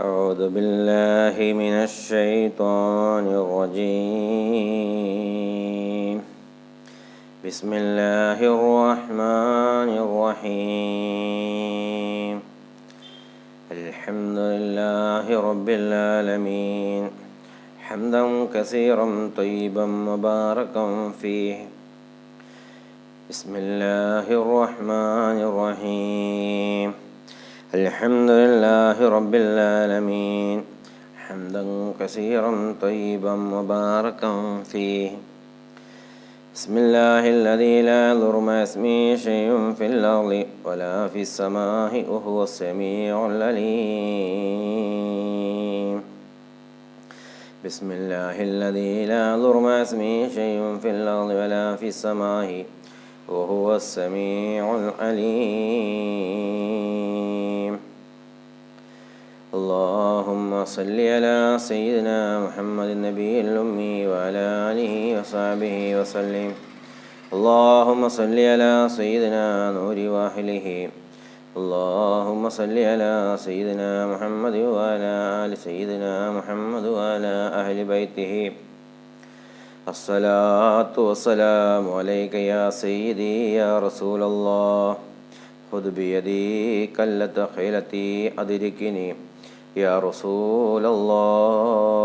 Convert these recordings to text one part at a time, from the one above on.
أعوذ بالله من الشيطان الرجيم. بسم الله الرحمن الرحيم. الحمد لله رب العالمين. حمدا كثيرا طيبا مباركا فيه. بسم الله الرحمن الرحيم. الحمد لله رب العالمين. حمدا كثيرا طيبا مباركا فيه. بسم الله الذي لا يضر مع اسمه شيء في الأرض ولا في السماء وهو السميع العليم. بسم الله الذي لا يضر مع اسمه شيء في الأرض ولا في السماء وهو السميع العليم. اللهم صل على سيدنا محمد النبي الأمي وعلى آله وصحبه وسلم اللهم صل على سيدنا نور واحله اللهم صل على سيدنا محمد وعلى آل سيدنا محمد وعلى أهل بيته الصلاة والسلام عليك يا سيدي يا رسول الله خذ بيدي كلة خيلتي أدركني يا رسول الله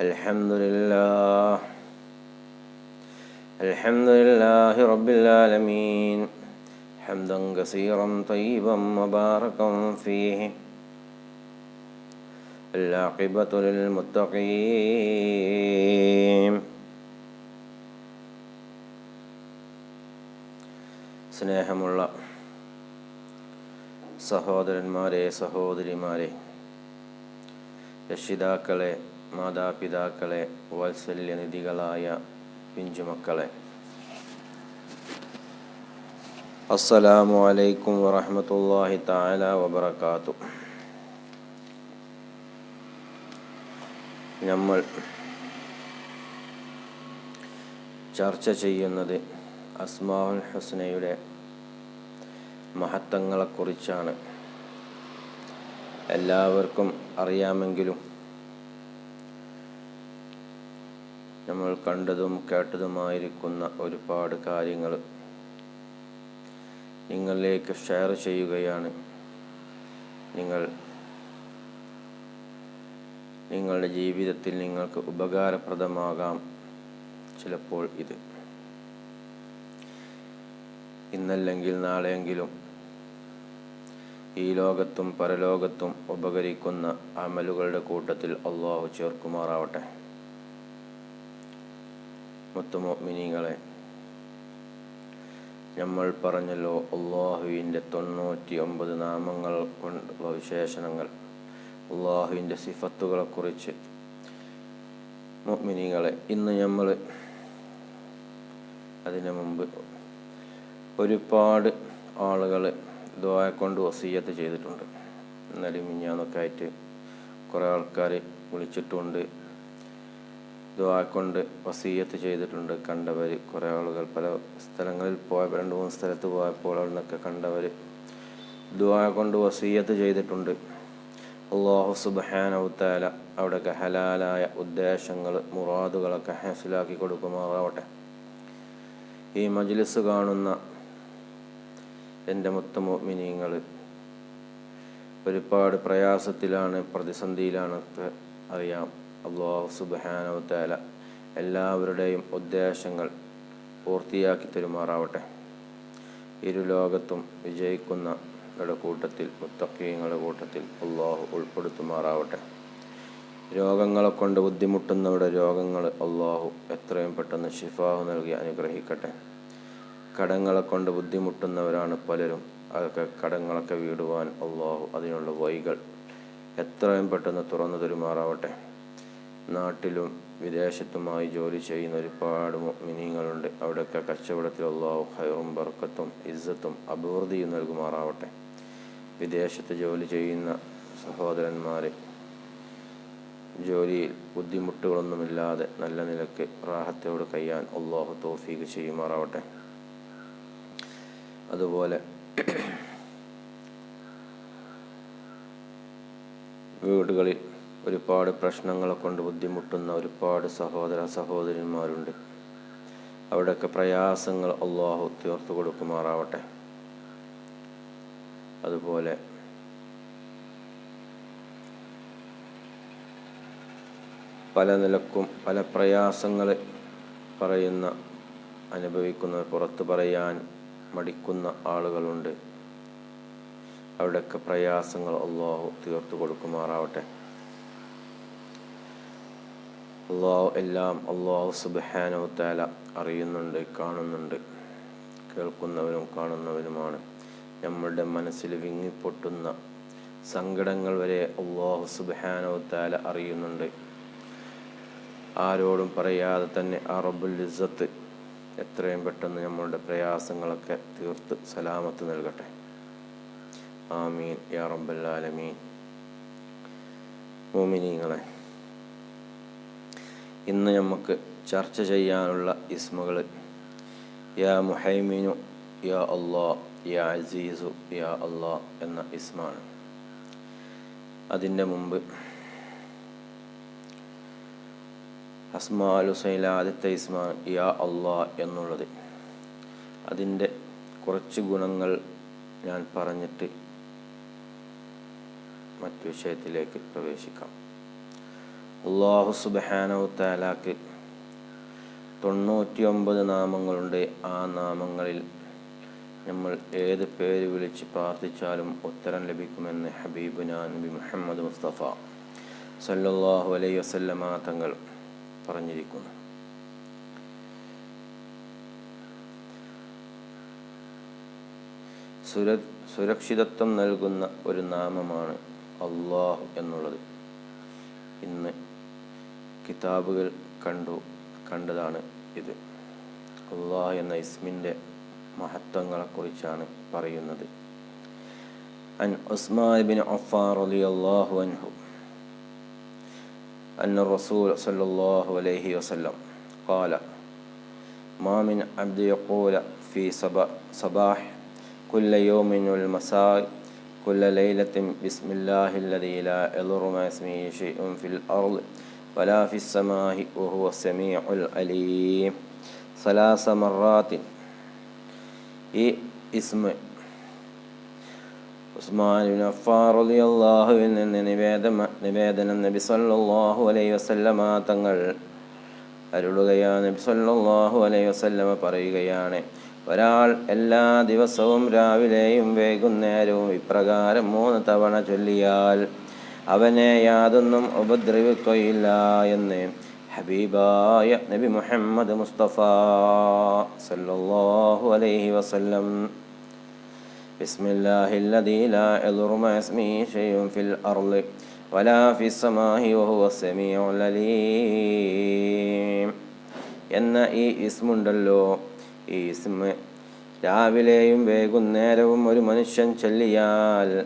الحمد لله الحمد لله رب العالمين حمدا كثيرا طيبا مباركا فيه العاقبة للمتقين സ്നേഹമുള്ള സഹോദരന്മാരെ സഹോദരിമാരെ രക്ഷിതാക്കളെ മാതാപിതാക്കളെ വാത്സല്യനിധികളായ പിഞ്ചുമക്കളെ. അസ്സലാമു അലൈക്കും വറഹമത്തല്ലാഹി തആല വബറകാതു നമ്മൾ ചർച്ച ചെയ്യുന്നത് അസ്മാഉൽ ഹുസ്നയുടെ മഹത്വങ്ങളെക്കുറിച്ചാണ്. എല്ലാവർക്കും അറിയാമെങ്കിലും നമ്മൾ കണ്ടതും കേട്ടതുമായിരിക്കുന്ന ഒരുപാട് കാര്യങ്ങൾ നിങ്ങളിലേക്ക് ഷെയർ ചെയ്യുകയാണ്. നിങ്ങൾ നിങ്ങളുടെ ജീവിതത്തിൽ നിങ്ങൾക്ക് ഉപകാരപ്രദമാകാം. ചിലപ്പോൾ ഇത്. ഇന്നല്ലെങ്കിൽ നാളെയെങ്കിലും. ഈ ലോകത്തും പരലോകത്തും ഉപകരിക്കുന്ന അമലുകളുടെ കൂട്ടത്തിൽ അള്ളാഹു ചേർക്കുമാറാവട്ടെ. മുത്തുമോമിനിങ്ങളെ നമ്മൾ പറഞ്ഞല്ലോ അള്ളാഹുവിന്റെ തൊണ്ണൂറ്റി ഒമ്പത് നാമങ്ങൾ കൊണ്ടുള്ള വിശേഷണങ്ങൾ അള്ളാഹുവിന്റെ സിഫത്തുകളെക്കുറിച്ച്. മോമിനികളെ ഇന്ന് നമ്മൾ അതിനു മുമ്പ് ഒരുപാട് ആളുകൾ ദ്വായ കൊണ്ട് വസീയത്ത് ചെയ്തിട്ടുണ്ട്. എന്നാലും മിഞ്ഞാന്നൊക്കെ ആയിട്ട് കുറേ ആൾക്കാർ വിളിച്ചിട്ടുണ്ട്. ദ്വായ കൊണ്ട് വസീയത്ത് ചെയ്തിട്ടുണ്ട്. കണ്ടവർ കുറേ ആളുകൾ പല സ്ഥലങ്ങളിൽ പോയ രണ്ട് മൂന്ന് സ്ഥലത്ത് പോയപ്പോൾ അവിടുന്നൊക്കെ കണ്ടവർ ദ്വായ കൊണ്ട് വസീയത്ത് ചെയ്തിട്ടുണ്ട്. അള്ളാഹു സുബഹാനവുത്താല അവിടെയൊക്കെ ഹലാലായ ഉദ്ദേശങ്ങൾ മുറാദുകളൊക്കെ ഹാസിലാക്കി കൊടുക്കുമാറാവട്ടെ. ഈ മജ്ലിസ് കാണുന്ന എന്റെ മുത്തമോമിനിങ്ങൾ ഒരുപാട് പ്രയാസത്തിലാണ് പ്രതിസന്ധിയിലാണ് അറിയാം. അള്ളാഹു സുബാനവത്താല എല്ലാവരുടെയും ഉദ്ദേശങ്ങൾ പൂർത്തിയാക്കി തരുമാറാവട്ടെ. ഇരു ലോകത്തും വിജയിക്കുന്ന കൂട്ടത്തിൽ മുത്തക്കീങ്ങളുടെ കൂട്ടത്തിൽ അള്ളാഹു ഉൾപ്പെടുത്തുമാറാവട്ടെ. രോഗങ്ങളെ കൊണ്ട് ബുദ്ധിമുട്ടുന്നവരുടെ രോഗങ്ങൾ അള്ളാഹു എത്രയും പെട്ടെന്ന് ഷിഫാഹു നൽകി അനുഗ്രഹിക്കട്ടെ. കടങ്ങളെ കൊണ്ട് ബുദ്ധിമുട്ടുന്നവരാണ് പലരും. അതൊക്കെ കടങ്ങളൊക്കെ വീടുവാൻ അള്ളാഹു അതിനുള്ള വഴികൾ എത്രയും പെട്ടെന്ന് തുറന്നു തരുമാറാവട്ടെ. നാട്ടിലും വിദേശത്തുമായി ജോലി ചെയ്യുന്ന ഒരുപാട് മിനിങ്ങളുണ്ട് അവിടെയൊക്കെ കച്ചവടത്തിൽ അള്ളാഹു ഹയറും ബർക്കത്തും ഇസ്സത്തും അഭിവൃദ്ധിയും നൽകുമാറാവട്ടെ. വിദേശത്ത് ജോലി ചെയ്യുന്ന സഹോദരന്മാരെ ജോലിയിൽ ബുദ്ധിമുട്ടുകളൊന്നുമില്ലാതെ നല്ല നിലയ്ക്ക് റാഹത്തോട് കഴിയാൻ അള്ളാഹു തോഫീക്ക് ചെയ്യുമാറാവട്ടെ. അതുപോലെ വീടുകളിൽ ഒരുപാട് പ്രശ്നങ്ങളെ കൊണ്ട് ബുദ്ധിമുട്ടുന്ന ഒരുപാട് സഹോദര സഹോദരിമാരുണ്ട് അവിടെയൊക്കെ പ്രയാസങ്ങൾ അള്ളാഹു തീർത്തു കൊടുക്കുമാറാവട്ടെ. അതുപോലെ പല നിലക്കും പല പ്രയാസങ്ങൾ പറയുന്ന അനുഭവിക്കുന്ന പുറത്ത് പറയാൻ മടിക്കുന്ന ആളുകളുണ്ട്. അവിടെയൊക്കെ പ്രയാസങ്ങൾ അള്ളാഹു തീർത്തു കൊടുക്കുമാറാവട്ടെ. അള്ളാഹു എല്ലാം അള്ളാഹു സുബാനോ താല അറിയുന്നുണ്ട് കാണുന്നുണ്ട്. കേൾക്കുന്നവരും കാണുന്നവരുമാണ്. നമ്മളുടെ മനസ്സിൽ വിങ്ങിപ്പൊട്ടുന്ന സങ്കടങ്ങൾ വരെ അള്ളാഹു സുബാനോ താല അറിയുന്നുണ്ട്. ആരോടും പറയാതെ തന്നെ ആ റബ്ബുൽ എത്രയും പെട്ടെന്ന് നമ്മളുടെ പ്രയാസങ്ങളൊക്കെ തീർത്ത് സലാമത്ത് നൽകട്ടെ. ആമീൻ. യാ റബ്ബല്ലാലമീൻ മോമിനിങ്ങളെ ഇന്ന് നമുക്ക് ചർച്ച ചെയ്യാനുള്ള ഇസ്മുകൾ യാ മുഹൈമിനു യാ അള്ളാ യാ അസീസു യാ അള്ളാ എന്ന ഇസ്മാണ്. അതിന്റെ മുമ്പ് അസ്മാൽ ഹുസൈല ആദ്യത്തെ യാ അള്ളാ എന്നുള്ളത്. അതിന്റെ കുറച്ച് ഗുണങ്ങൾ ഞാൻ പറഞ്ഞിട്ട് മറ്റു വിഷയത്തിലേക്ക് പ്രവേശിക്കാം. അള്ളാഹു സുബാനവ് താലാക്ക് തൊണ്ണൂറ്റി ഒമ്പത് നാമങ്ങളുണ്ട്. ആ നാമങ്ങളിൽ നമ്മൾ ഏത് പേര് വിളിച്ച് പ്രാർത്ഥിച്ചാലും ഉത്തരം ലഭിക്കുമെന്ന് ഹബീബുന നബി മുഹമ്മദ് മുസ്തഫ സല്ലാഹു അലൈ വസല്ലമ തങ്ങൾ പറഞ്ഞിരിക്കുന്നു. സുര സുരക്ഷിതത്വം നൽകുന്ന ഒരു നാമമാണ് അള്ളാഹു എന്നുള്ളത്. ഇന്ന് കിതാബുകൾ കണ്ടു കണ്ടതാണ് ഇത്. അള്ളാഹ് എന്ന ഇസ്മിന്റെ മഹത്വങ്ങളെക്കുറിച്ചാണ് പറയുന്നത്. അൻ ഉസ്മാൻ ബിൻ അഫാർ അലി അള്ളാഹു അൻഹു أن الرسول صلى الله عليه وسلم قال ما من عبد يقول في صباح, صباح كل يوم والمساء كل ليلة بسم الله الذي لا يضر مع اسمه شيء في الأرض ولا في السماء وهو السميع العليم ثلاث مرات ഈ ഇസ്മ അഫ്ഫാർ റളിയല്ലാഹുവിൽ നിന്ന് നിവേദന നിവേദനം നബി സല്ലല്ലാഹു അലൈഹി വസല്ലമ തങ്ങൾ അരുളുകയാണ്. നബി സല്ലല്ലാഹു അലൈഹി വസല്ലമ പറയുകയാണ് ഒരാൾ എല്ലാ ദിവസവും രാവിലെയും വൈകുന്നേരവും ഇപ്രകാരം മൂന്ന് തവണ ചൊല്ലിയാൽ അവനെ യാതൊന്നും ഉപദ്രവിക്കുകയില്ല എന്ന് ഹബീബായ നബി മുഹമ്മദ് മുസ്തഫ സല്ലല്ലാഹു അലൈഹി വസല്ലം بسم الله الذي لا يضر مع اسمه شيء في الأرض ولا في السماء وهو السميع العليم എന്ന ഈ ഇസ്മുണ്ടല്ലോ ഈ ഇസ്മ രാവിലെയും വൈകുന്നേരവും ഒരു മനുഷ്യൻ ചൊല്ലിയാൽ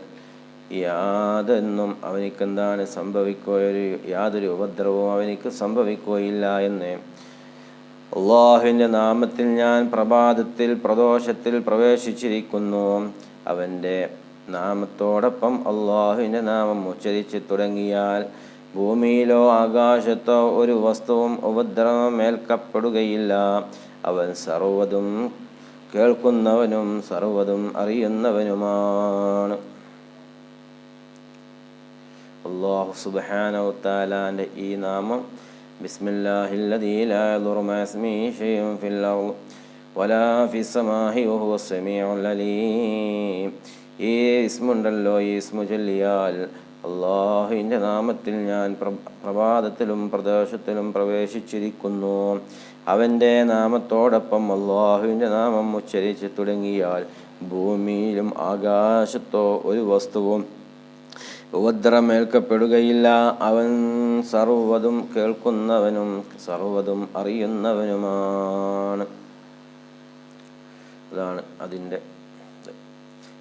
യാതൊന്നും അവനിക്കെന്താണ് സംഭവിക്കുകയൊരു യാതൊരു ഉപദ്രവവും അവനിക്ക് സംഭവിക്കുകയില്ല എന്ന് അള്ളാഹുവിന്റെ നാമത്തിൽ ഞാൻ പ്രഭാതത്തിൽ പ്രദോഷത്തിൽ പ്രവേശിച്ചിരിക്കുന്നു. അവന്റെ നാമത്തോടൊപ്പം അള്ളാഹുവിന്റെ നാമം ഉച്ചരിച്ച് തുടങ്ങിയാൽ ഭൂമിയിലോ ആകാശത്തോ ഒരു വസ്തുവും ഉപദ്രവം ഏൽക്കപ്പെടുകയില്ല. അവൻ സർവതും കേൾക്കുന്നവനും സർവതും അറിയുന്നവനുമാണ്. അള്ളാഹു സുബാനവത്താലാന്റെ താലാന്റെ ഈ നാമം بسم الله الذي لا يضر مع اسمه شيء في الأرض ولا في السماء وهو السميع العليم ഈ ഇസ്മുണ്ടല്ലോ ഈ ഇസ്മു ചൊല്ലിയാൽ അള്ളാഹുവിൻ്റെ നാമത്തിൽ ഞാൻ പ്രഭാതത്തിലും പ്രദേശത്തിലും പ്രവേശിച്ചിരിക്കുന്നു അവൻ്റെ നാമത്തോടൊപ്പം അള്ളാഹുവിൻ്റെ നാമം ഉച്ചരിച്ച് തുടങ്ങിയാൽ ഭൂമിയിലും ആകാശത്തോ ഒരു വസ്തുവും ഉപദ്രമേൽക്കപ്പെടുകയില്ല. അവൻ സർവതും കേൾക്കുന്നവനും സർവതും അറിയുന്നവനുമാണ്. അതാണ് അതിന്റെ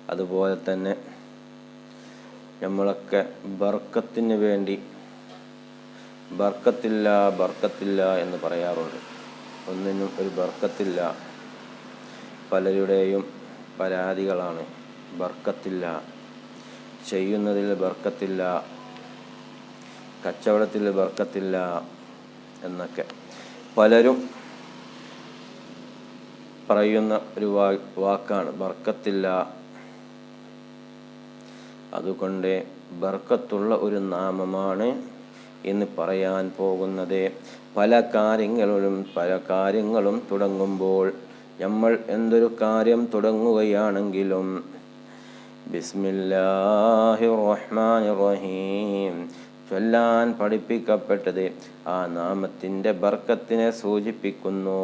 അതുപോലെ തന്നെ നമ്മളൊക്കെ ബർക്കത്തിന് വേണ്ടി ബർക്കത്തില്ല ബർക്കത്തില്ല എന്ന് പറയാറുണ്ട്. ഒന്നിനും ഒരു ബർക്കത്തില്ല. പലരുടെയും പരാതികളാണ് ബർക്കത്തില്ല. ചെയ്യുന്നതിൽ ബർക്കത്തില്ല കച്ചവടത്തിൽ ബർക്കത്തില്ല എന്നൊക്കെ പലരും പറയുന്ന ഒരു വാ വാക്കാണ് ബർക്കത്തില്ല. അതുകൊണ്ട് ബർക്കത്തുള്ള ഒരു നാമമാണ് എന്ന് പറയാൻ പോകുന്നത്. പല കാര്യങ്ങളും പല കാര്യങ്ങളും തുടങ്ങുമ്പോൾ നമ്മൾ എന്തൊരു കാര്യം തുടങ്ങുകയാണെങ്കിലും റഹീം ചൊല്ലാൻ പഠിപ്പിക്കപ്പെട്ടത് ആ നാമത്തിന്റെ ബർക്കത്തിനെ സൂചിപ്പിക്കുന്നു.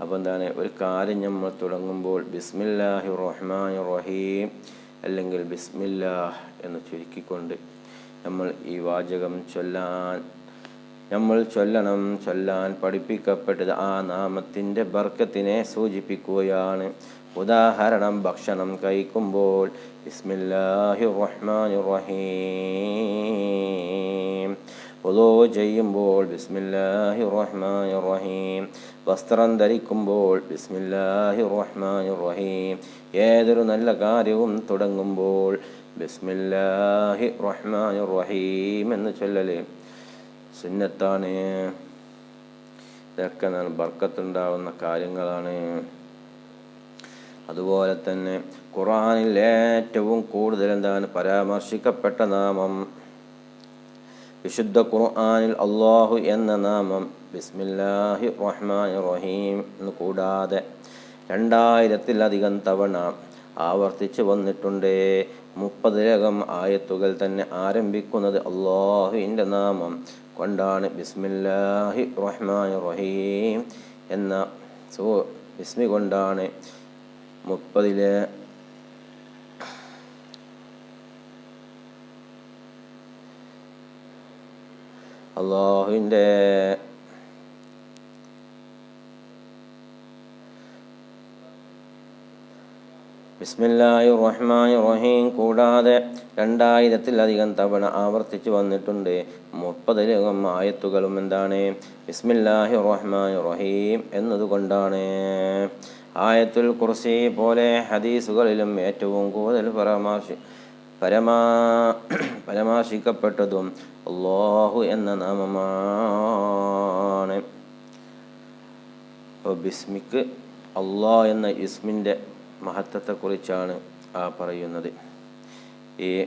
അപ്പോൾ എന്താണ്? ഒരു കാര്യം നമ്മൾ തുടങ്ങുമ്പോൾ ബിസ്മില്ലാഹി റഹ്മാൻ റഹീം അല്ലെങ്കിൽ ബിസ്മില്ലാഹ് എന്ന് ചുരുക്കിക്കൊണ്ട് നമ്മൾ ഈ വാചകം ചൊല്ലാൻ നമ്മൾ ചൊല്ലണം ചൊല്ലാൻ പഠിപ്പിക്കപ്പെട്ടത് ആ നാമത്തിന്റെ ബർക്കത്തിനെ സൂചിപ്പിക്കുകയാണ്. ഉദാഹരണം ഭക്ഷണം കഴിക്കുമ്പോൾ ബിസ്മില്ലാഹി റഹീം ഒതോ ചെയ്യുമ്പോൾ ബിസ്മില്ലാഹി റഹ്മാൻ റഹീം വസ്ത്രം ധരിക്കുമ്പോൾ ബിസ്മില്ലാഹി റഹ്മാൻ റഹീം ഏതൊരു നല്ല കാര്യവും തുടങ്ങുമ്പോൾ ബിസ്മില്ലാഹി റഹ്മാൻ റഹീം എന്ന് ചൊല്ലല്. സുന്നത്താണ്. ഇതൊക്കെ ബർക്കത്തുണ്ടാവുന്ന കാര്യങ്ങളാണ്. അതുപോലെ തന്നെ ഖുറാനിൽ ഏറ്റവും കൂടുതൽ എന്താണ് പരാമർശിക്കപ്പെട്ട നാമം? വിശുദ്ധ ഖുർആാനിൽ അള്ളാഹു എന്ന നാമം ബിസ്മില്ലാഹി റഹ്മാൻ റഹീം എന്ന് കൂടാതെ രണ്ടായിരത്തിലധികം തവണ ആവർത്തിച്ചു വന്നിട്ടുണ്ട്. മുപ്പതിലകം ആയത്തുകൾ തന്നെ ആരംഭിക്കുന്നത് അള്ളാഹുവിന്റെ നാമം കൊണ്ടാണ് ബിസ്മില്ലാഹി റഹ്മാൻ റഹീം എന്ന സോ ബിസ്മി കൊണ്ടാണ് മുപ്പതിലെ അള്ളാഹുവിന്റെ ബിസ്മില്ലാഹി റഹ്മാൻ റഹീം കൂടാതെ രണ്ടായിരത്തിലധികം തവണ ആവർത്തിച്ചു വന്നിട്ടുണ്ട്. മുപ്പതിലകം ആയത്തുകളും എന്താണ്? ബിസ്മില്ലാഹി റഹ്മാൻ റഹീം എന്നതുകൊണ്ടാണ്. ആയത്തുൽ കുർസി പോലെ ഹദീസുകളിലും ഏറ്റവും കൂടുതൽ പരാമർശി പരമാ പരാമർശിക്കപ്പെട്ടതും അള്ളാഹു എന്ന നാമമാണ്. ബിസ്മിക്ക് അള്ളാ എന്ന ഇസ്മിന്റെ മഹത്വത്തെക്കുറിച്ചാണ് ആ പറയുന്നത്. ഈ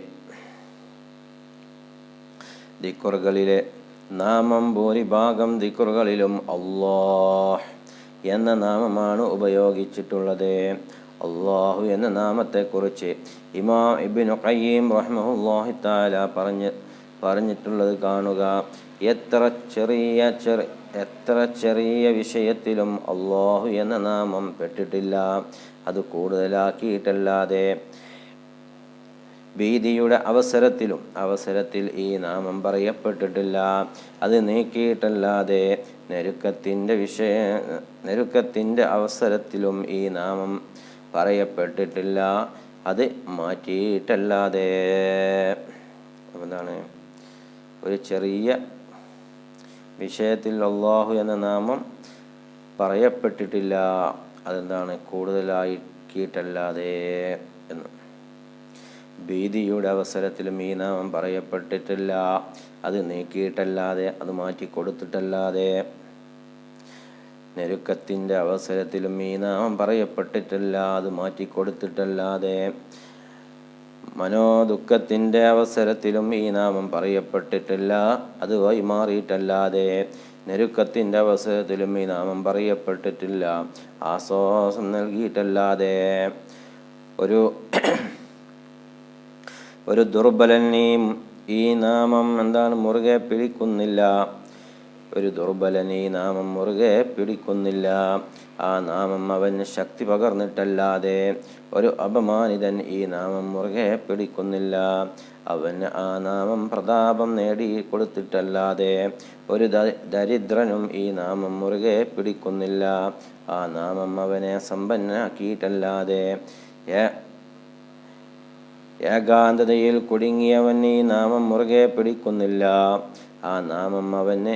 ദിക്കുറുകളിലെ നാമം ഭൂരിഭാഗം ദിക്കുറുകളിലും അള്ളാഹ് എന്ന നാമമാണ് ഉപയോഗിച്ചിട്ടുള്ളത്. അള്ളാഹു എന്ന നാമത്തെക്കുറിച്ച് ഇമാം ഇബിൻ ഖയ്യീം റഹ്മഹുല്ലാഹി താല പറഞ്ഞ് പറഞ്ഞിട്ടുള്ളത് കാണുക. എത്ര ചെറിയ ചെറി എത്ര ചെറിയ വിഷയത്തിലും അള്ളാഹു എന്ന നാമം പെട്ടിട്ടില്ല. അത് കൂടുതലാക്കിയിട്ടല്ലാതെ ഭീതിയുടെ അവസരത്തിലും അവസരത്തിൽ ഈ നാമം പറയപ്പെട്ടിട്ടില്ല. അത് നീക്കിയിട്ടല്ലാതെ നെരുക്കത്തിന്റെ വിഷയ നെരുക്കത്തിന്റെ അവസരത്തിലും ഈ നാമം പറയപ്പെട്ടിട്ടില്ല. അത് മാറ്റിയിട്ടല്ലാതെ. എന്താണ്? ഒരു ചെറിയ വിഷയത്തിൽ അള്ളാഹു എന്ന നാമം പറയപ്പെട്ടിട്ടില്ല. അതെന്താണ്? കൂടുതലാക്കിയിട്ടല്ലാതെ എന്ന്. ഭീതിയുടെ അവസരത്തിലും ഈ നാമം പറയപ്പെട്ടിട്ടില്ല. അത് നീക്കിയിട്ടല്ലാതെ അത് മാറ്റി കൊടുത്തിട്ടല്ലാതെ ഞെരുക്കത്തിന്റെ അവസരത്തിലും ഈ നാമം പറയപ്പെട്ടിട്ടില്ല അത് മാറ്റിക്കൊടുത്തിട്ടല്ലാതെ മനോദുഃഖത്തിന്റെ അവസരത്തിലും ഈ നാമം പറയപ്പെട്ടിട്ടില്ല അത് വൈമാറിയിട്ടല്ലാതെ ഞെരുക്കത്തിന്റെ അവസരത്തിലും ഈ നാമം പറയപ്പെട്ടിട്ടില്ല ആശ്വാസം നൽകിയിട്ടല്ലാതെ ഒരു ഒരു ദുർബലനെയും ഈ നാമം എന്താണ് മുറുകെ പിടിക്കുന്നില്ല. ഒരു ദുർബലൻ ഈ നാമം മുറുകെ പിടിക്കുന്നില്ല. ആ നാമം അവന് ശക്തി പകർന്നിട്ടല്ലാതെ ഒരു അപമാനിതൻ ഈ നാമം മുറുകെ പിടിക്കുന്നില്ല. അവന് ആ നാമം പ്രതാപം നേടി കൊടുത്തിട്ടല്ലാതെ ഒരു ദരിദ്രനും ഈ നാമം മുറുകെ പിടിക്കുന്നില്ല. ആ നാമം അവനെ സമ്പന്നാക്കിയിട്ടല്ലാതെ ഏകാന്തതയിൽ കുടുങ്ങിയവൻ ഈ നാമം മുറുകെ പിടിക്കുന്നില്ല. ആ നാമം അവന്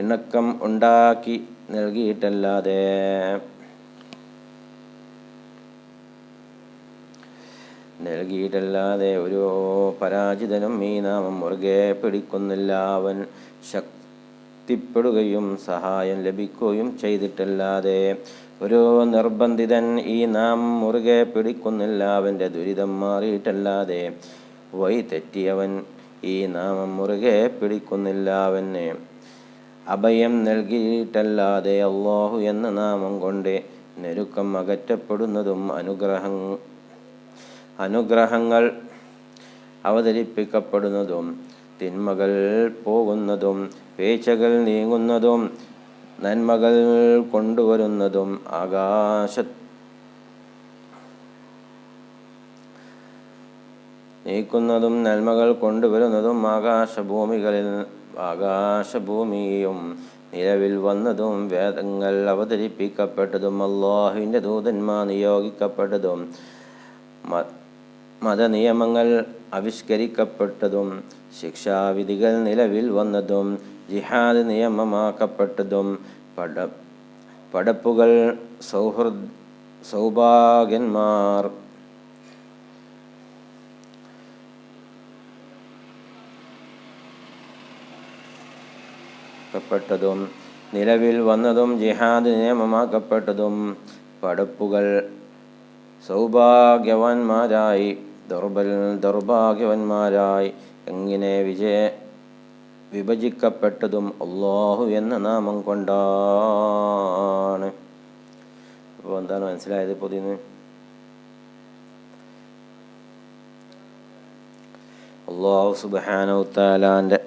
ഇണക്കം ഉണ്ടാക്കി നൽകിയിട്ടല്ലാതെ. നൽകിയിട്ടല്ലാതെ ഒരു പരാജിതനും ഈ നാമം മുറുകെ പിടിക്കുന്നില്ല. അവൻ ശക്തിപ്പെടുകയും സഹായം ലഭിക്കുകയും ചെയ്തിട്ടല്ലാതെ ഒരു നിർബന്ധിതൻ ഈ നാം മുറുകെ പിടിക്കുന്നില്ല. അവന്റെ ദുരിതം മാറിയിട്ടല്ലാതെ വഴി തെറ്റിയവൻ ഈ നാമം മുറുകെ പിടിക്കുന്നില്ല. അവന് അഭയം നൽകിയിട്ടല്ലാതെ അള്ളാഹു എന്ന നാമം കൊണ്ട് ഞെരുക്കം അകറ്റപ്പെടുന്നതും അനുഗ്രഹം അനുഗ്രഹങ്ങൾ അവതരിപ്പിക്കപ്പെടുന്നതും തിന്മകൾ പോകുന്നതും വേച്ചകൾ നീങ്ങുന്നതും നന്മകൾ കൊണ്ടുവരുന്നതും ആകാശ നീക്കുന്നതും നന്മകൾ കൊണ്ടുവരുന്നതും ആകാശഭൂമികളിൽ ആകാശഭൂമിയും നിലവിൽ വന്നതും വേദങ്ങൾ അവതരിപ്പിക്കപ്പെട്ടതും അള്ളാഹുവിന്റെ ദൂതന്മാർ നിയോഗിക്കപ്പെട്ടതും മതനിയമങ്ങൾ ആവിഷ്കരിക്കപ്പെട്ടതും ശിക്ഷാവിധികൾ നിലവിൽ വന്നതും ജിഹാദ് നിയമമാക്കപ്പെട്ടതും പട പടപ്പുകൾ സൗഹൃദ സൗഭാഗ്യന്മാർ പ്പെട്ടതും നിലവിൽ വന്നതും ജിഹാദ് നിയമമാക്കപ്പെട്ടതും പടപ്പുകൾ സൗഭാഗ്യവാന്മാരായി ദുർബൽ ദൗർഭാഗ്യവന്മാരായി എങ്ങനെ വിജയ വിഭജിക്കപ്പെട്ടതും അള്ളാഹു എന്ന നാമം കൊണ്ടാണ്. അപ്പോൾ എന്താണ് മനസ്സിലായത് പൊതിന്ന് അള്ളാഹു സുബാനൗത്താലാന്റെ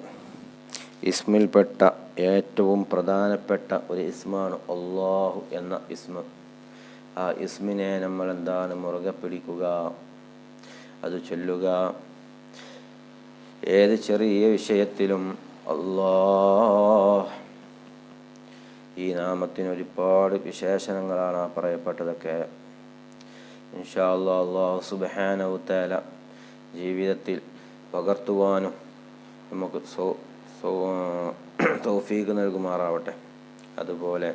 ഇസ്മിൽപ്പെട്ട ഏറ്റവും പ്രധാനപ്പെട്ട ഒരു ഇസ്മാണ് അള്ളാഹു എന്ന ഇസ്മ. ആ ഇസ്മിനെ നമ്മൾ എന്താണ് മുറുകെ പിടിക്കുക? അത് ചൊല്ലുക. ഏത് ചെറിയ വിഷയത്തിലും അള്ളാഹ് ഈ നാമത്തിന് ഒരുപാട് വിശേഷണങ്ങളാണ് ആ പറയപ്പെട്ടതൊക്കെ. ഇൻഷാ അല്ലാ അള്ളാഹു സുബാനവുത്താല ജീവിതത്തിൽ പകർത്തുവാനും നമുക്ക് സോ സൗ തൗഫീഖ് നൽകുമാറാവട്ടെ. അതുപോലെ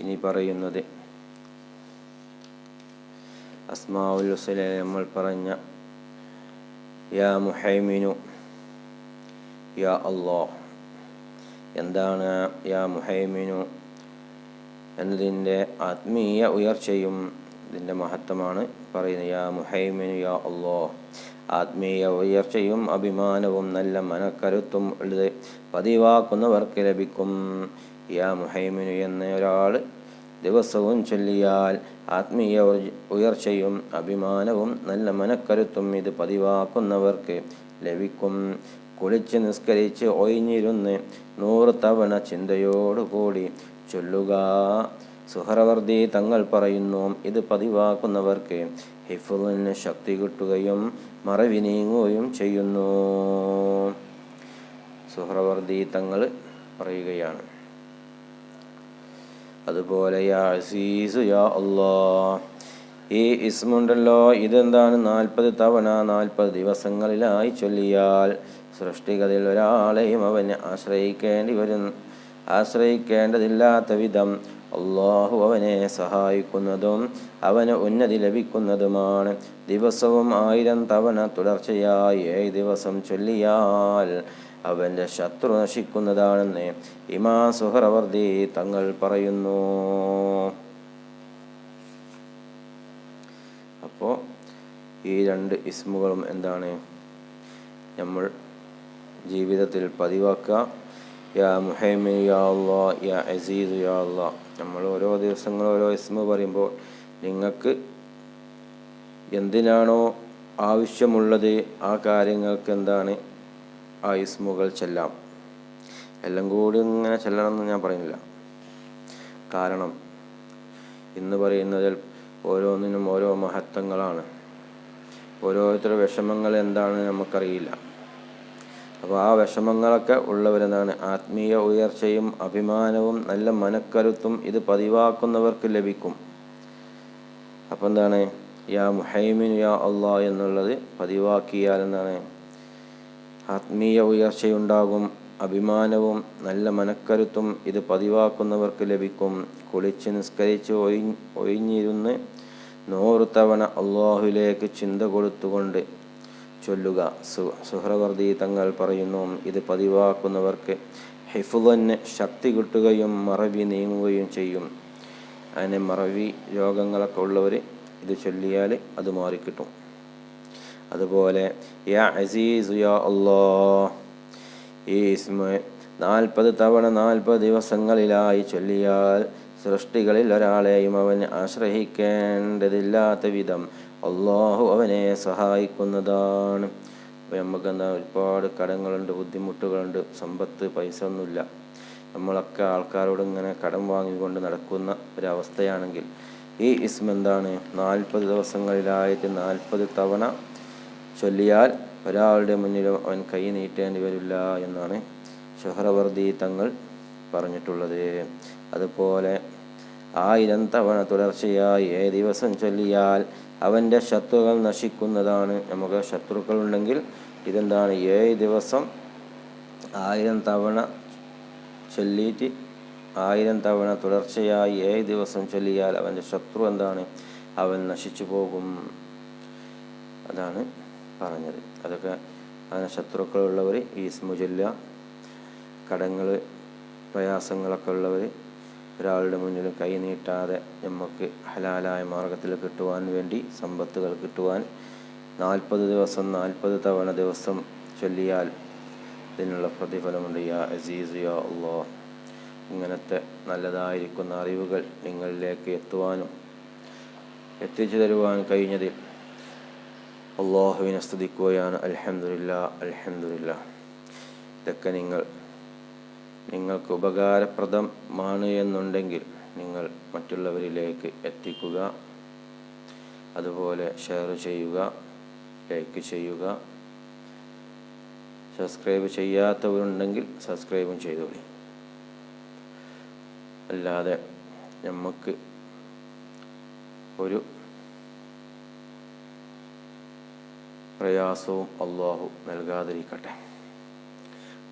ഇനി പറയുന്നത് അസ്മാവുൽ ഹുസലെ നമ്മൾ പറഞ്ഞ യാ മുഹൈമിനു യാ അള്ളാഹ് എന്താണ് യാ മുഹൈമിനു എന്നതിന്റെ ആത്മീയ ഉയർച്ചയും ഇതിന്റെ മഹത്വമാണ് പറയുന്നത്. യാ മുഹൈമിനു യാ അള്ളാഹ് ആത്മീയ ഉയർച്ചയും അഭിമാനവും നല്ല മനക്കരുത്തും ഉള്ളത് പതിവാക്കുന്നവർക്ക് ലഭിക്കും. യാ മുഹൈമിനു എന്ന ഒരാൾ ദിവസവും ചൊല്ലിയാൽ ആത്മീയ ഉയർച്ചയും അഭിമാനവും നല്ല മനക്കരുത്തും ഇത് പതിവാക്കുന്നവർക്ക് ലഭിക്കും. കുളിച്ച് നിസ്കരിച്ച് ഒഴിഞ്ഞിരുന്ന് നൂറ് തവണ ചിന്തയോടുകൂടി ചൊല്ലുക. സുഹറവർദ്ധി തങ്ങൾ പറയുന്നു ഇത് പതിവാക്കുന്നവർക്ക് ഹിഫുലിന് ശക്തി കിട്ടുകയും മറവി നീങ്ങുകയും ചെയ്യുന്നു. സുഹറവർദ്ധി തങ്ങൾ പറയുകയാണ്. അതുപോലെ യാ യാ ഈ ഇസ്മുണ്ടല്ലോ ഇതെന്താണ്? നാൽപ്പത് തവണ നാൽപ്പത് ദിവസങ്ങളിലായി ചൊല്ലിയാൽ സൃഷ്ടികതിൽ ഒരാളെയും അവനെ ആശ്രയിക്കേണ്ടി വരും. ആശ്രയിക്കേണ്ടതില്ലാത്ത വിധം അള്ളാഹു അവനെ സഹായിക്കുന്നതും അവന് ഉന്നതി ലഭിക്കുന്നതുമാണ്. ദിവസവും ആയിരം തവണ തുടർച്ചയായി ഏഴ് ദിവസം ചൊല്ലിയാൽ അവന്റെ ശത്രു നശിക്കുന്നതാണെന്ന് ഇമാ സുഹറവർദി തങ്ങൾ പറയുന്നു. അപ്പോൾ ഈ രണ്ട് ഇസ്മുകളും എന്താണ്? നമ്മൾ ജീവിതത്തിൽ പതിവാക്കുക. യാ മുഹൈമിൻ യാ അള്ളാ യാ അസീസ് യാ അള്ളാ നമ്മൾ ഓരോ ദിവസങ്ങൾ ഓരോ ഇസ്മ പറയുമ്പോൾ നിങ്ങൾക്ക് എന്തിനാണോ ആവശ്യമുള്ളത് ആ കാര്യങ്ങൾക്ക് എന്താണ് ആ ഇസ്മുകൾ ചെല്ലാം. എല്ലാം കൂടി ഇങ്ങനെ ചെല്ലണമെന്ന് ഞാൻ പറയുന്നില്ല. കാരണം ഇന്ന് പറയുന്നതിൽ ഓരോന്നിനും ഓരോ മഹത്വങ്ങളാണ്. ഓരോരുത്തരുടെ വിഷമങ്ങൾ എന്താണെന്ന് നമുക്കറിയില്ല. അപ്പോൾ ആ വിഷമങ്ങളൊക്കെ ഉള്ളവരെന്നാണ് ആത്മീയ ഉയർച്ചയും അഭിമാനവും നല്ല മനക്കരുത്തും ഇത് പതിവാക്കുന്നവർക്ക് ലഭിക്കും. അപ്പം എന്താണ്? യാ മുഹൈമിൻ യാ അള്ളാ എന്നുള്ളത് പതിവാക്കിയാൽ എന്താണ്? ആത്മീയ ഉയർച്ചയുണ്ടാകും അഭിമാനവും നല്ല മനക്കരുത്തും ഇത് പതിവാക്കുന്നവർക്ക് ലഭിക്കും. കുളിച്ച് നിസ്കരിച്ച് ഒഴി ഒഴിഞ്ഞിരുന്ന് നൂറ് തവണ അള്ളാഹുലേക്ക് ചിന്ത കൊടുത്തുകൊണ്ട് ചൊല്ലുക. സുഹ്രവർദി തങ്ങൾ പറയുന്നു ഇത് പതിവാക്കുന്നവർക്ക് ഹിഫുദന് ശക്തി കിട്ടുകയും മറവി നീങ്ങുകയും ചെയ്യും. അങ്ങനെ മറവി രോഗങ്ങളൊക്കെ ഉള്ളവർ ഇത് ചൊല്ലിയാൽ അത് മാറിക്കിട്ടും. അതുപോലെ യാ അസീസു യാ അല്ലാ ഈ നാൽപ്പത് തവണ നാൽപ്പത് ദിവസങ്ങളിലായി ചൊല്ലിയാൽ സൃഷ്ടികളിൽ ഒരാളെയും അവൻ ആശ്രയിക്കേണ്ടതില്ലാത്ത വിധം അള്ളാഹു അവനെ സഹായിക്കുന്നതാണ്. നമുക്ക് എന്താ ഒരുപാട് കടങ്ങളുണ്ട് ബുദ്ധിമുട്ടുകളുണ്ട് സമ്പത്ത് പൈസ ഒന്നുമില്ല. നമ്മളൊക്കെ ആൾക്കാരോട് ഇങ്ങനെ കടം വാങ്ങിക്കൊണ്ട് നടക്കുന്ന ഒരവസ്ഥയാണെങ്കിൽ ഈ ഇസ്മ എന്താണ്? നാൽപ്പത് ദിവസങ്ങളിലായിട്ട് നാൽപ്പത് തവണ ചൊല്ലിയാൽ ഒരാളുടെ മുന്നിലും അവൻ കൈ നീട്ടേണ്ടി വരില്ല എന്നാണ് ഷൊഹറവർദി തങ്ങൾ പറഞ്ഞിട്ടുള്ളത്. അതുപോലെ ആയിരം തവണ തുടർച്ചയായി ഏ ദിവസം ചൊല്ലിയാൽ അവന്റെ ശത്രുക്കൾ നശിക്കുന്നതാണ്. നമുക്ക് ശത്രുക്കൾ ഉണ്ടെങ്കിൽ ഇതെന്താണ്? ഏഴ് ദിവസം ആയിരം തവണ ചൊല്ലിയിട്ട് ആയിരം തവണ തുടർച്ചയായി ഏഴ് ദിവസം ചൊല്ലിയാൽ അവന്റെ ശത്രു എന്താണ്? അവൻ നശിച്ചു പോകും. അതാണ് പറഞ്ഞത്. അതൊക്കെ അങ്ങനെ ശത്രുക്കളുള്ളവർ ഈ സ്മുചൊല്ല കടങ്ങൾ പ്രയാസങ്ങളൊക്കെ ഉള്ളവർ ഒരാളുടെ മുന്നിൽ കൈ നീട്ടാതെ നമുക്ക് ഹലാലായ മാർഗത്തിൽ കിട്ടുവാൻ വേണ്ടി സമ്പത്തുകൾ കിട്ടുവാൻ നാൽപ്പത് ദിവസം നാൽപ്പത് തവണ ദിവസം ചൊല്ലിയാൽ ഇതിനുള്ള പ്രതിഫലമുണ്ട്. യാ അസീസ് യാ അള്ളോ. ഇങ്ങനത്തെ നല്ലതായിരിക്കുന്ന അറിവുകൾ നിങ്ങളിലേക്ക് എത്തുവാനും എത്തിച്ചു തരുവാൻ കഴിഞ്ഞതിൽ അള്ളാഹുവിനെ സ്തുതിക്കുകയാണ്. അൽഹംദുലില്ല അൽഹംദുലില്ല. ഇതൊക്കെ നിങ്ങൾ നിങ്ങൾക്ക് ഉപകാരപ്രദമാണ് എന്നുണ്ടെങ്കിൽ നിങ്ങൾ മറ്റുള്ളവരിലേക്ക് എത്തിക്കുക. അതുപോലെ ഷെയർ ചെയ്യുക ലൈക്ക് ചെയ്യുക. സബ്സ്ക്രൈബ് ചെയ്യാത്തവരുണ്ടെങ്കിൽ സബ്സ്ക്രൈബും ചെയ്തോളി. അല്ലാതെ നമുക്ക് ഒരു പ്രയാസവും അള്ളാഹു നൽകാതിരിക്കട്ടെ.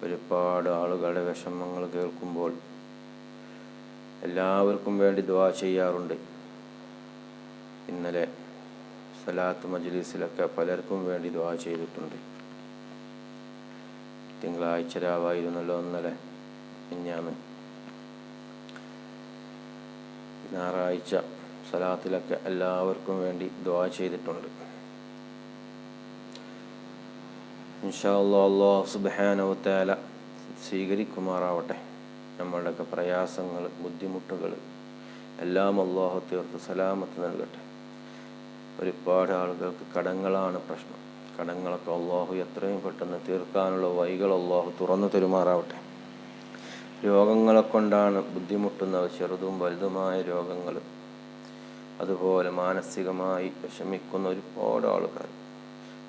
ഒരുപാട് ആളുകളുടെ വിഷമങ്ങൾ കേൾക്കുമ്പോൾ എല്ലാവർക്കും വേണ്ടി ദ്വാ ചെയ്യാറുണ്ട്. ഇന്നലെ സലാത്ത് മജ്ലിസിലൊക്കെ പലർക്കും വേണ്ടി ദ്വാ ചെയ്തിട്ടുണ്ട്. തിങ്കളാഴ്ച രാവായിരുന്നല്ലോ ഇന്നലെ മിഞ്ഞാന്ന്. ഞായറാഴ്ച സലാത്തിലൊക്കെ എല്ലാവർക്കും വേണ്ടി ദ്വാ ചെയ്തിട്ടുണ്ട്. അള്ളാഹു സുബാനവത്താല സ്വീകരിക്കുമാറാവട്ടെ. നമ്മളുടെയൊക്കെ പ്രയാസങ്ങൾ ബുദ്ധിമുട്ടുകൾ എല്ലാം അള്ളാഹു തീർത്ത് സലാമത്ത് നൽകട്ടെ. ഒരുപാട് ആളുകൾക്ക് കടങ്ങളാണ് പ്രശ്നം. കടങ്ങളൊക്കെ അള്ളാഹു എത്രയും പെട്ടെന്ന് തീർക്കാനുള്ള വഴികൾ അള്ളാഹു തുറന്നു തരുമാറാവട്ടെ. രോഗങ്ങളെ കൊണ്ടാണ് ബുദ്ധിമുട്ടുന്നവർ ചെറുതും വലുതുമായ രോഗങ്ങൾ. അതുപോലെ മാനസികമായി വിഷമിക്കുന്ന ഒരുപാട് ആളുകൾ.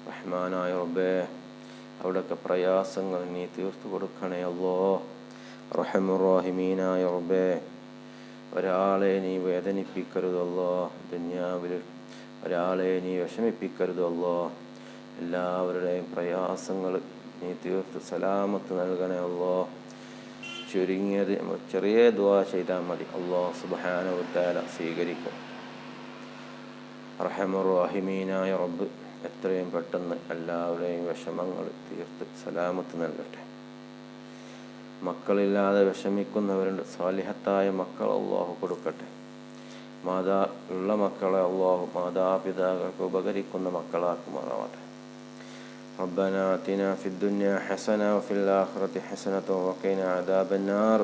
റഹ്മാനായ റബ്ബേ അവിടെയൊക്കെ പ്രയാസങ്ങൾ നീ തീർത്തു കൊടുക്കണേ അല്ലോ റഹമുറാഹിമീനായ റബ്ബേ ഒരാളെ നീ വേദനിപ്പിക്കരുതല്ലോ ദുന്യാവിൽ ഒരാളെ നീ വിഷമിപ്പിക്കരുതല്ലോ എല്ലാവരുടെയും പ്രയാസങ്ങൾ നീ തീർത്ത് സലാമത്ത് നൽകണേ അല്ലോ ചുരുങ്ങിയത് ചെറിയ ദുവാ ചെയ്താൽ മതി. അല്ലോ സുബാനുത്താല സ്വീകരിക്കും. റഹമുറാഹിമീനായ റബ്ബ് എത്രയും പെട്ടെന്ന് എല്ലാവരുടെയും വിഷമങ്ങൾ തീർത്ത് സലാമത്ത് നൽകട്ടെ മക്കളില്ലാതെ വിഷമിക്കുന്നവരുണ്ട് സ്വാലിഹത്തായ മക്കൾ അള്ളാഹു കൊടുക്കട്ടെ മാതാ ഉള്ള മക്കളെ അള്ളാഹു മാതാപിതാക്കൾക്ക് ഉപകരിക്കുന്ന മക്കളാക്കുമാറാവട്ടെ ربنا آتنا في الدنيا حسنة وفي الآخرة حسنة وقنا عذاب النار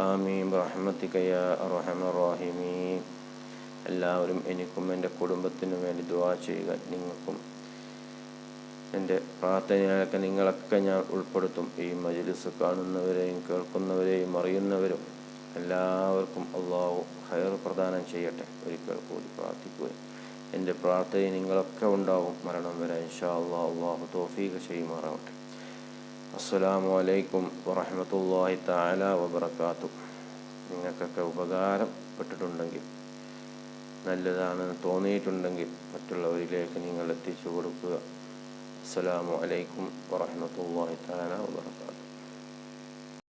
آمين برحمتك يا أرحم الراحمين എല്ലാവരും എനിക്കും എന്റെ കുടുംബത്തിനും വേണ്ടി ദുവാ ചെയ്യുക. നിങ്ങൾക്കും എന്റെ പ്രാർത്ഥനയൊക്കെ നിങ്ങളൊക്കെ ഞാൻ ഉൾപ്പെടുത്തും. ഈ മജിലിസ് കാണുന്നവരെയും കേൾക്കുന്നവരെയും അറിയുന്നവരും എല്ലാവർക്കും അള്ളാഹു ഹയർ പ്രദാനം ചെയ്യട്ടെ. ഒരിക്കൽ കൂടി പ്രാർത്ഥിക്കുകയും എന്റെ പ്രാർത്ഥന നിങ്ങളൊക്കെ ഉണ്ടാവും. മരണം വരെ ഇൻഷാ അള്ളാഹ് അള്ളാഹു തോഫീഖ് ചെയ്യുമാറാവട്ടെ. അസ്സലാമു അലൈക്കും വറഹമത്തല്ലാഹി താല വബർക്കാത്തു നിങ്ങൾക്കൊക്കെ ഉപകാരപ്പെട്ടിട്ടുണ്ടെങ്കിൽ നല്ലതാണെന്ന് തോന്നിയിട്ടുണ്ടെങ്കിൽ മറ്റുള്ളവരിലേക്ക് നിങ്ങൾ എത്തിച്ചു കൊടുക്കുക. അസ്സലാമു അലൈക്കും വറഹമത്തല്ലാഹി താല